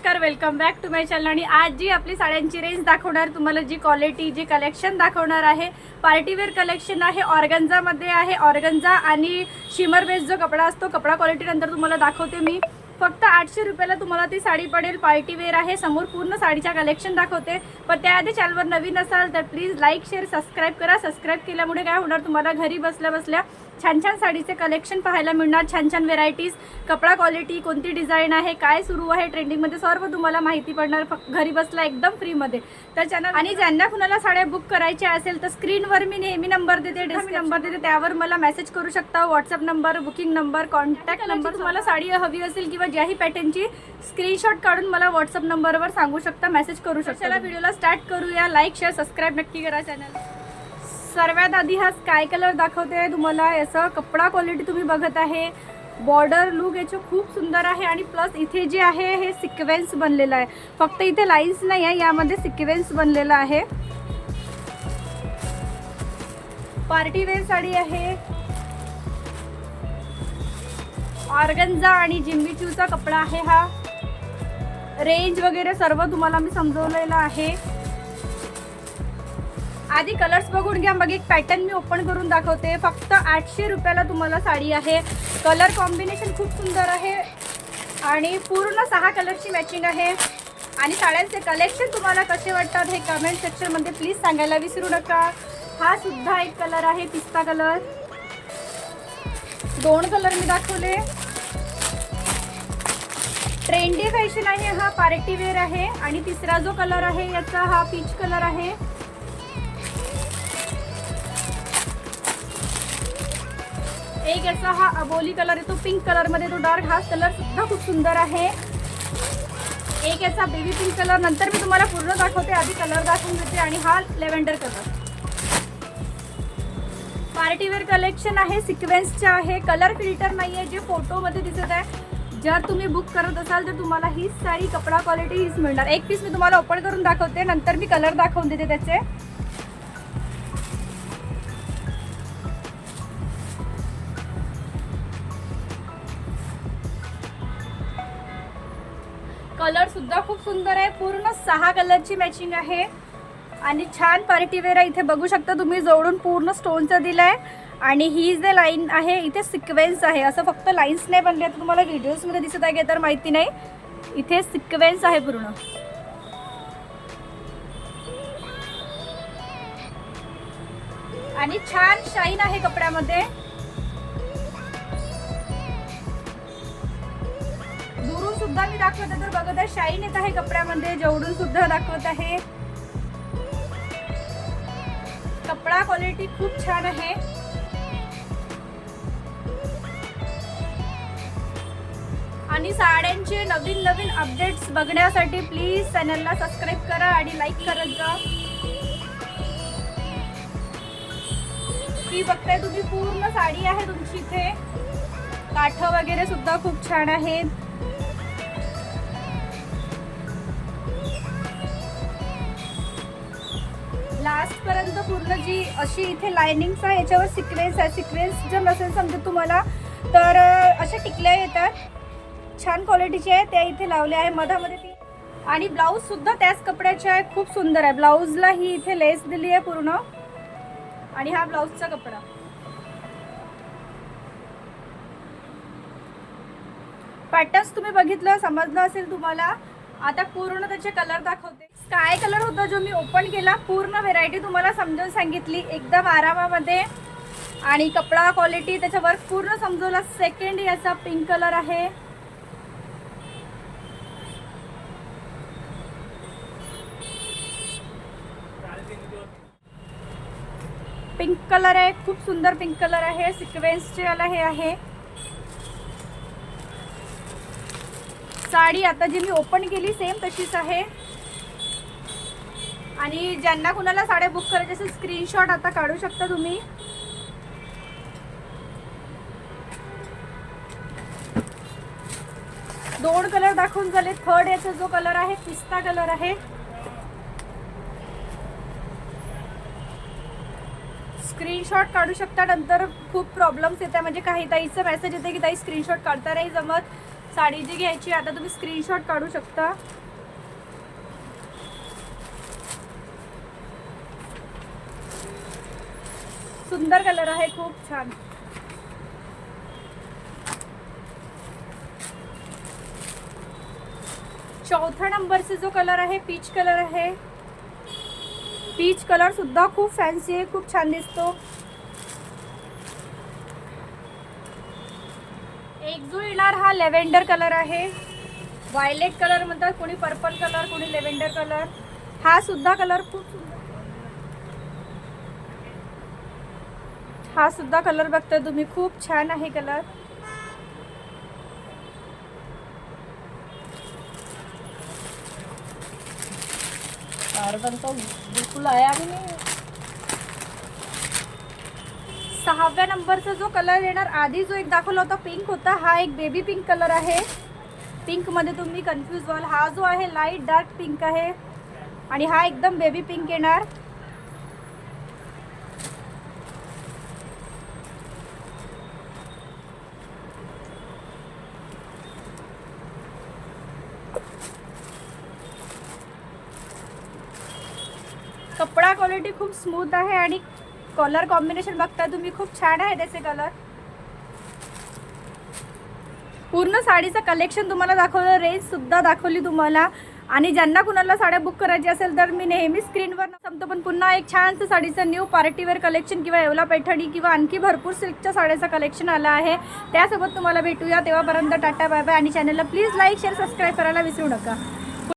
कर welcome back to my channel आणि आज जी आपली साड्यांची रेंज दाखवणार तुम्हाला जी क्वालिटी जी कलेक्शन दाखवणार आहे पार्टीवेअर कलेक्शन आहे ऑर्गन्झामध्ये आहे. ऑर्गन्झा आणि शिमर बेस जो कपडा असतो कपडा क्वालिटी नंतर तुम्हाला दाखवते मी. फक्त आठशे रुपयाला तुम्हाला ती साडी पडेल. पार्टीवेअर आहे समोर पूर्ण साडीच्या कलेक्शन दाखवते. पण त्याआधी चॅनलवर नवीन असाल तर प्लीज लाईक शेअर सबस्क्राईब करा. सबस्क्राईब केल्यामुळे काय होणार तुम्हाला घरी बसल्या बसल्या छान छान साडीचे कलेक्शन पाहायला मिळणार. छान छान व्हेरायटीज कपडा क्वालिटी कोणती डिझाईन आहे काय सुरू आहे ट्रेंडिंगमध्ये सर्व तुम्हाला माहिती पडणार. घरी बसला एकदम फ्रीमध्ये तर चॅनल आणि ज्यांना कुणाला साड्या बुक करायच्या असेल तर स्क्रीनवर मी नेहमी नंबर देते डिस्प्ले नंबर देते. त्यावर मला मेसेज करू शकता. WhatsApp number booking number contact number तुम्हाला साडी हवी असेल किंवा ज्याही पॅटर्नची स्क्रीनशॉट काढून मला व्हॉट्सअप नंबरवर सांगू शकता मेसेज करू शकता व्हिडिओला स्टार्ट करूया. लाईक शेअर सबस्क्राईब नक्की करा चॅनल सर्वात आधी हा स्काय कलर दाखवते तुम्हाला याचा कपडा क्वालिटी तुम्ही बघत आहे. बॉर्डर लुक याचं खूप सुंदर आहे आणि प्लस इथे जे आहे हे सिक्वेन्स बनलेलं आहे. फक्त इथे लाईन्स नाही आहे यामध्ये सिक्वेन्स बनलेला आहे. पार्टी वेअर साडी आहे. ऑर्गन्झा आणि जिम्बीच्यूचा कपडा आहे हा. रेंज वगैरे सर्व तुम्हाला मी समजवलेलं आहे. आधी कलर्स बघून घ्या. मग एक पॅटर्न मी ओपन करून दाखवते. फक्त आठशे रुपयाला तुम्हाला साडी आहे. कलर कॉम्बिनेशन खूप सुंदर आहे. आणि पूर्ण सहा कलरची मॅचिंग आहे. आणि साड्यांचे कलेक्शन तुम्हाला कसे वाटतात हे कमेंट सेक्शनमध्ये प्लीज सांगायला विसरू नका. हा सुद्धा एक कलर आहे पिस्ता कलर दोन कलर मी दाखवले. ट्रेंडी फॅशन आहे हा पार्टी वेअर आहे. आणि तिसरा जो कलर आहे याचा हा पीच कलर आहे. एक याचा हा अबोली कलर येतो पिंक कलरमध्ये तो डार्क हा कलर सुद्धा खूप सुंदर आहे. एक याचा बेबी पिंक कलर नंतर मी तुम्हाला पूर्ण दाखवते आधी कलर दाखवून देते आणि हा लेव्हेंडर कलर पार्टीवेअर कलेक्शन आहे सिक्वेन्सचे आहे कलर फिल्टर नाही आहे जे फोटोमध्ये दिसत आहे. जर तुम्ही बुक करत असाल तर तुम्हाला हीच साडी कपडा क्वालिटी हीच मिळणार. एक पीस मी तुम्हाला ओपन करून दाखवते नंतर मी कलर दाखवून देते त्याचे. कलर सुद्धा खूप सुंदर आहे. पूर्ण सहा कलरची मॅचिंग आहे. आणि छान पार्टीवेअर आहे. इथे बघू शकता तुम्ही जवळून पूर्ण स्टोनचं दिलं आहे आणि ही जे लाईन आहे इथे सिक्वेन्स आहे. असं फक्त लाईन्स नाही बनले. आता तुम्हाला व्हिडिओजमध्ये दिसत आहे का तर माहिती नाही. इथे सिक्वेन्स आहे पूर्ण. आणि छान शाईन आहे कपड्यामध्ये. सुद्धा मी दाखवते तर बघत आहे शाईन येत आहे कपड्यामध्ये. जेवढून सुद्धा दाखवत आहे. कपडा क्वालिटी खूप छान आहे. आणि साड्यांचे नवीन नवीन अपडेट्स बघण्यासाठी प्लीज चॅनलला सबस्क्राईब करा आणि लाईक करत जा. ती बघताय तुम्ही पूर्ण साडी आहे तुमची इथे. काठ वगैरे सुद्धा खूप छान आहेत लास्ट पर्यंत पूर्ण जी अशी इथे लायनिंग्स आहे याच्यावर सिक्वेन्स आहे. सिक्वेन्स जर नसेल समजत तुम्हाला तर अशा टिकल्या येतात. छान क्वालिटीचे आहे त्या इथे लावल्या आहे मधामध्ये ती. आणि ब्लाऊज सुद्धा त्याच कपड्याचे आहे खूप सुंदर आहे. ब्लाऊजला ही इथे लेस दिली आहे पूर्ण. आणि हा ब्लाऊजचा कपडा. पॅटर्न्स तुम्ही बघितलं समजलं असेल तुम्हाला. आता पूर्ण त्याचे कलर दाखवते. काय कलर होता जो मी ओपन केला? पूर्ण व्हेरायटी तुम्हाला समजून सांगितली. एकदम आरामामध्ये आणि कपडा क्वालिटी त्याचा वर्क पूर्ण समजवला. सेकंड याचा पिंक कलर आहे. पिंक कलर आहे. खूप सुंदर पिंक कलर आहे. सिक्वेन्सचे वाला हे आहे. साडी आता जी मी ओपन केली सेम तशीच आहे. आणि ज्यांना कुणाला साड्या बुक करायच्या असेल स्क्रीनशॉट आता काढू शकता तुम्ही. दोन कलर दाखवून झाले. थर्ड याचा जो कलर आहे पिस्ता कलर आहे. स्क्रीनशॉट काढू शकता. नंतर खूप प्रॉब्लेम्स येतात. म्हणजे काही ताईचं मेसेज येते की ताई स्क्रीनशॉट काढता नाही जमत. साडी जी घ्यायची आता तुम्ही स्क्रीनशॉट काढू शकता. सुंदर कलर आहे खूप छान. चौथ्या नंबरचा जो कलर आहे पीच कलर आहे. पीच कलर सुद्धा खूप फॅन्सी आहे खूप छान दिसतो. एक जो येणार हा लेव्हेंडर कलर आहे. वायलेट कलर म्हणतात कोणी पर्पल कलर कोणी लेव्हेंडर कलर. हा सुद्धा कलर खूप हा सुद्धा कलर बघताय तुम्ही. खूप छान आहे कलर. तो बिल्कुल आया भी नहीं. सहाव्या नंबरचा जो कलर येणार आधी जो एक दाखवला होता पिंक होता हा एक बेबी पिंक कलर आहे. पिंकमध्ये तुम्ही कन्फ्यूज व्हाल. हा जो आहे लाइट डार्क पिंक आहे. आणि हा एकदम बेबी पिंक येणार. कपडा क्वालिटी खूप स्मूथ आहे आणि कलर कॉम्बिनेशन बघता तुम्ही खूप छान आहे त्याचे कलर पूर्ण साडीचं कलेक्शन तुम्हाला दाखवलं रेंज सुद्धा दाखवली तुम्हाला. आणि ज्यांना कुणाला साड्या बुक करायची असेल तर मी नेहमी स्क्रीनवर संपतो पण पुन्हा एक छानसं साडीचं न्यू पार्टीवेअर कलेक्शन किंवा येवला पैठणी किंवा आणखी भरपूर सिल्कच्या साड्याचं कलेक्शन आलं आहे. त्यासोबत तुम्हाला भेटूया. तेव्हापर्यंत टाटा बाय बाय आणि चॅनलला प्लीज लाईक शेअर सबस्क्राईब करायला विसरू नका.